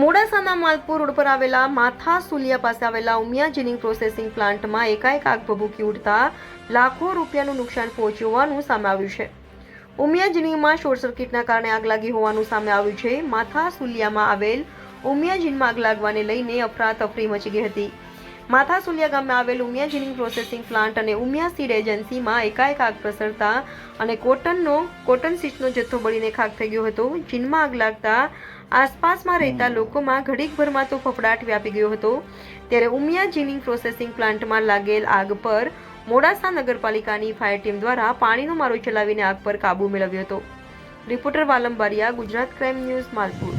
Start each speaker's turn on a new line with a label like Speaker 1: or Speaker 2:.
Speaker 1: મોડાસાના Malpur road પર આવેલા માથા સુલિયા પાસે આવેલા ઉમિયા જીનિંગ પ્રોસેસિંગ પ્લાન્ટમાં એકાએક આગ ભભૂકી ઉઠતા લાખો રૂપિયાનું નુકસાન પહોંચ્યું હોવાનું સામે આવ્યું છે. ઉમિયા જીનિંગમાં શોર્ટ સર્કિટના કારણે આગ લાગી હોવાનું સામે આવ્યું છે. માથા સુલિયામાં આવેલ ઉમિયા જીનમાં આગ લાગવાને લઈને અફરાતફરી મચી ગઈ હતી. માથા સુલિયા ગામે આવેલ ઉમિયા જીનિંગ પ્રોસેસિંગ પ્લાન્ટ અને ઉમિયા સીડ એજન્સીમાં એકાએક આગ પ્રસરતા અને કોટનનો, કોટન સીટનો જથ્થો બળીને ખાક થઈ ગયો હતો. જીનમાં આગ લાગતા આસપાસમાં રહેતા લોકોમાં ઘડીકભરમાં તો ફફડાટ વ્યાપી ગયો હતો. ત્યારે ઉમિયા જીનિંગ પ્રોસેસિંગ પ્લાન્ટમાં લાગેલ આગ પર મોડાસા નગરપાલિકાની ફાયર ટીમ દ્વારા પાણીનો મારો ચલાવીને આગ પર કાબૂ મેળવ્યો હતો. Reporter Valam Bariya, Gujarat crime news, Malpur.